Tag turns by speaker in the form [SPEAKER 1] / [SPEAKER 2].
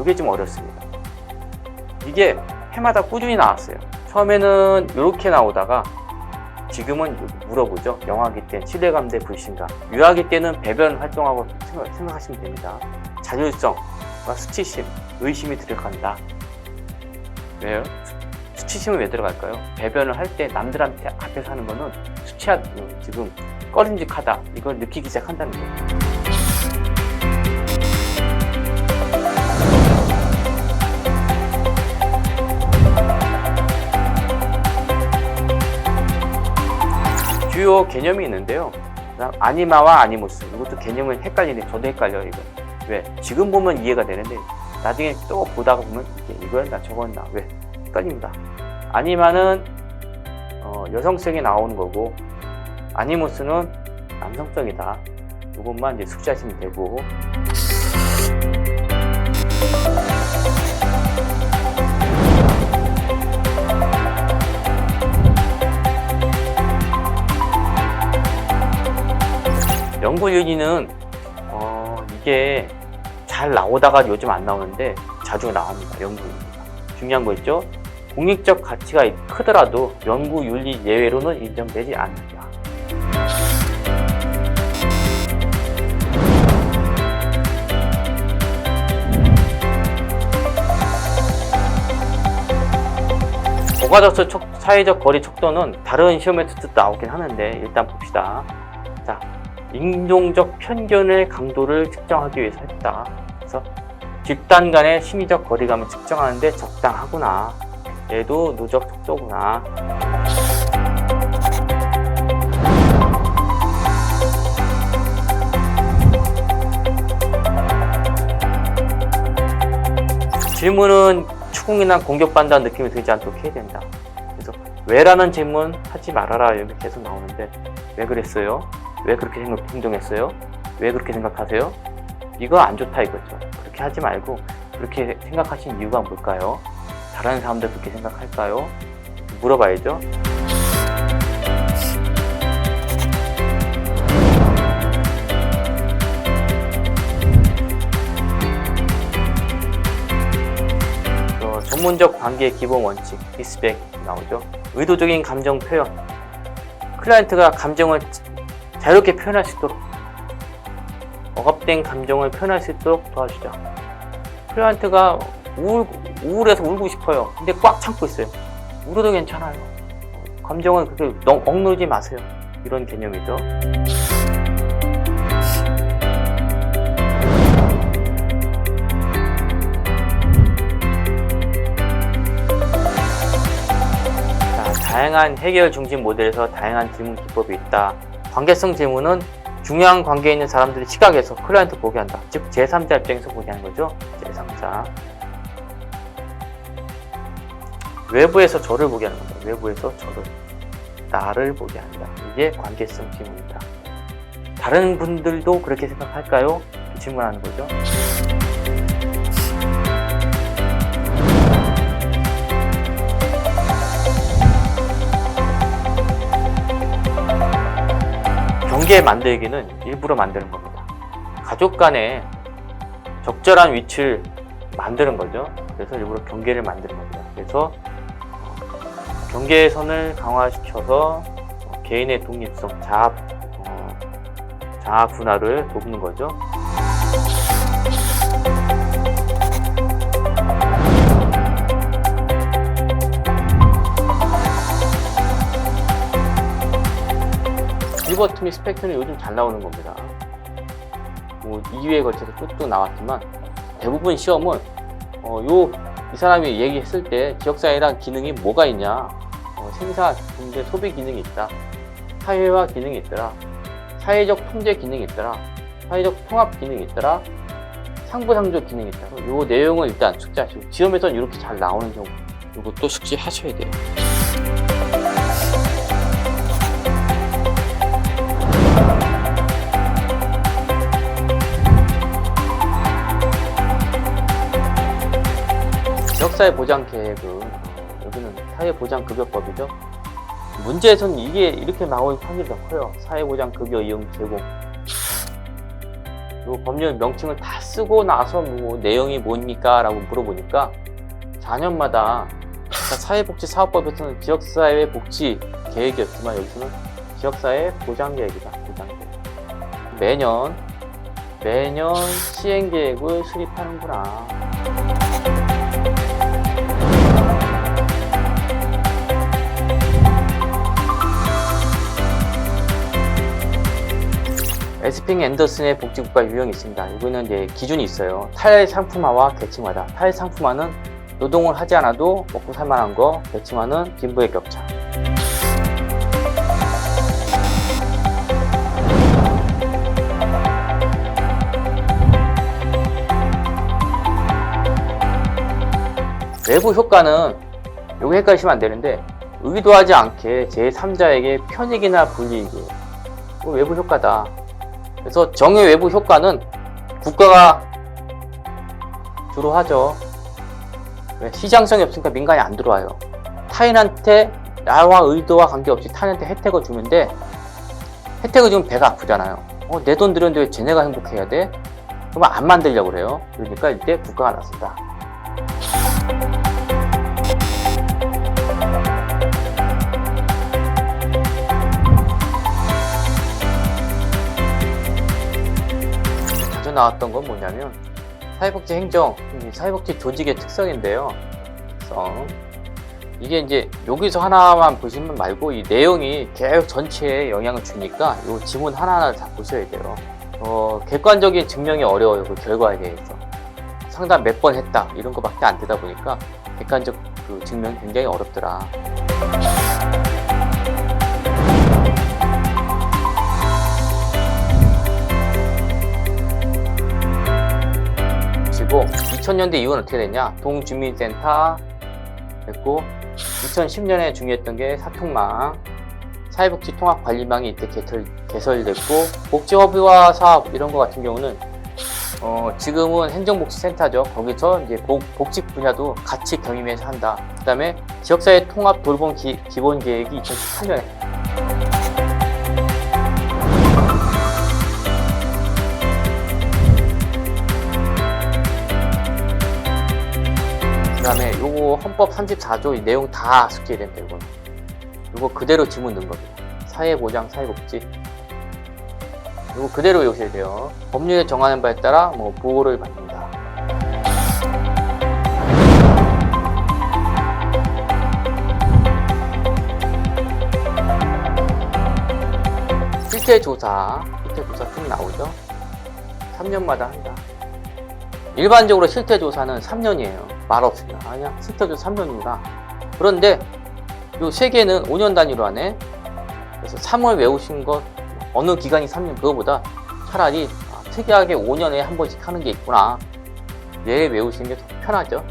[SPEAKER 1] 이게 좀 어렵습니다. 이게 해마다 꾸준히 나왔어요. 처음에는 이렇게 나오다가 지금은 물어보죠. 영아기 때 신뢰감 대 불신감. 유아기 때는 배변 활동하고 생각- 생각하시면 됩니다. 자율성과 수치심, 의심이 들어간다. 왜요? 수- 수치심은 왜 들어갈까요? 배변을 할 때 남들한테 앞에서 하는 거는 수치하, 음, 지금 꺼림직하다. 이걸 느끼기 시작한다는 거예요. 주요 개념이 있는데요. 아니마와 아니모스 이것도 개념을 헷갈리는데 저도 헷갈려요 이거. 왜? 지금 보면 이해가 되는데 나중에 또 보다가 보면 이게 이거였나 저거였나 왜? 헷갈립니다. 아니마는 어, 여성성이 나오는 거고 아니모스는 남성성이다. 이것만 이제 숙지하시면 되고 윤리는 어, 이게 잘 나오다가 요즘 안 나오는데 자주 나옵니다. 연구 윤리가. 중요한 거 있죠? 공익적 가치가 크더라도 연구 윤리 예외로는 인정되지 않는다. 촉- 사회적 거리 촉도는 다른 시험에서도 나오긴 하는데 일단 봅시다. 자, 인종적 편견의 강도를 측정하기 위해서 했다. 그래서 집단 간의 심리적 거리감을 측정하는데 적당하구나. 얘도 누적 촉도구나. 질문은 추궁이나 공격받는다는 느낌이 들지 않도록 해야 된다. 그래서 왜라는 질문 하지 말아라 이렇게 계속 나오는데 왜 그랬어요? 왜 그렇게 생각, 행동했어요? 왜 그렇게 생각하세요? 이거 안 좋다 이거죠. 그렇게 하지 말고 그렇게 생각하신 이유가 뭘까요? 다른 사람들 그렇게 생각할까요? 물어봐야죠. 어, 전문적 관계의 기본 원칙, 디스백 나오죠. 의도적인 감정 표현. 클라이언트가 감정을 자유롭게 표현할 수 있도록 억압된 감정을 표현할 수 있도록 도와주죠. 클라이언트가 우울, 우울해서 울고 싶어요. 근데 꽉 참고 있어요. 울어도 괜찮아요. 감정을 그렇게 넉- 억누르지 마세요. 이런 개념이죠. 자, 다양한 해결 중심 모델에서 다양한 질문 기법이 있다. 관계성 질문은 중요한 관계에 있는 사람들의 시각에서 클라이언트 보게 한다. 즉 제3자 입장에서 보게 하는 거죠. 제3자. 외부에서 저를 보게 하는 겁니다. 외부에서 저를 나를 보게 한다. 이게 관계성 질문이다. 다른 분들도 그렇게 생각할까요? 질문하는 거죠. 경계 만들기는 일부러 만드는 겁니다. 가족 간에 적절한 위치를 만드는 거죠. 그래서 일부러 경계를 만드는 겁니다. 그래서 어, 경계선을 강화시켜서 어, 개인의 독립성, 자아, 어, 자아 분할을 돕는 거죠. 버트미 스펙트는 요즘 잘 나오는 겁니다. 뭐 2회에 걸쳐서 쭉쭉 나왔지만 대부분 시험은 어, 요, 이 사람이 얘기했을 때 지역사회란 기능이 뭐가 있냐? 어, 생사, 경제, 소비 기능이 있다. 사회화 기능이 있더라. 사회적 통제 기능이 있더라. 사회적 통합 기능이 있더라. 상부상조 기능이 있다. 요 내용을 일단 숙지하시고 지원에서는 이렇게 잘 나오는 경우 이것도 숙지하셔야 돼요 역사회 보장 계획은 어, 여기는 사회보장급여법이죠. 문제에서는 이게 이렇게 나올 확률이 더 커요. 사회보장급여 이용 제공. 요 법률 명칭을 다 쓰고 나서 뭐 내용이 뭡니까? 라고 물어보니까 4년마다 사회복지사업법에서는 지역사회 복지 계획이었지만 여기서는 지역사회 보장 계획이다. 보장 계획. 매년 매년 시행 계획을 수립하는구나. 에스핑 앤더슨의 복지국가 유형이 있습니다. 이거는 이제 기준이 있어요. 탈 상품화와 계층화다. 탈 상품화는 노동을 하지 않아도 먹고 살만한 거, 계층화는 빈부의 격차. 외부 효과는 요거 헷갈리시면 안 되는데 의도하지 않게 제3자에게 편익이나 불이익이 외부 효과다. 그래서 정의 외부 효과는 국가가 주로 하죠. 왜? 시장성이 없으니까 민간이 안 들어와요. 타인한테 나와 의도와 관계없이 타인한테 혜택을 주는데 혜택을 주면 배가 아프잖아요. 어, 내 돈 들였는데 왜 쟤네가 행복해야 돼? 그러면 안 만들려고 그래요. 그러니까 이때 국가가 나선다. 먼저 나왔던 건 뭐냐면 사회복지 행정, 이 사회복지 조직의 특성인데요. 특성. 이게 이제 여기서 하나만 보시면 말고 이 내용이 계속 전체에 영향을 주니까 이 지문 하나하나 다 보셔야 돼요. 어, 객관적인 증명이 어려워요. 그 결과에 대해서. 상담 몇 번 했다 이런 거밖에 안 되다 보니까 객관적 그 증명이 굉장히 어렵더라. 그리고 2000년대 이후는 어떻게 됐냐? 동주민센터 됐고 2010년에 중요했던 게 사통망, 사회복지 통합관리망이 이때 개설, 개설됐고 복지허브와 사업 이런 거 같은 경우는 어, 지금은 행정복지센터죠. 거기서 이제 복, 복지 분야도 같이 경임해서 한다. 그 다음에 지역사회 통합 돌봄 기, 기본 계획이 2018년에 헌법 34조 이 내용 다 된다 이거는. 요거 그대로 지문 넣은 겁니다. 사회보장 사회복지. 요거 그대로 외우셔야 돼요. 법률에 정하는 바에 따라 뭐 보호를 받는다. 실태 조사 실태 조사 쭉 나오죠? 3년마다 한다 일반적으로 실태 조사는 3년이에요. 말 없습니다. 아니야, 실태 조사 3년이구나. 그런데 요 세 개는 5년 단위로 하네. 그래서 3월 외우신 것 어느 기간이 3년 그거보다 차라리 아, 특이하게 5년에 한 번씩 하는 게 있구나. 얘 외우시는 게더 편하죠.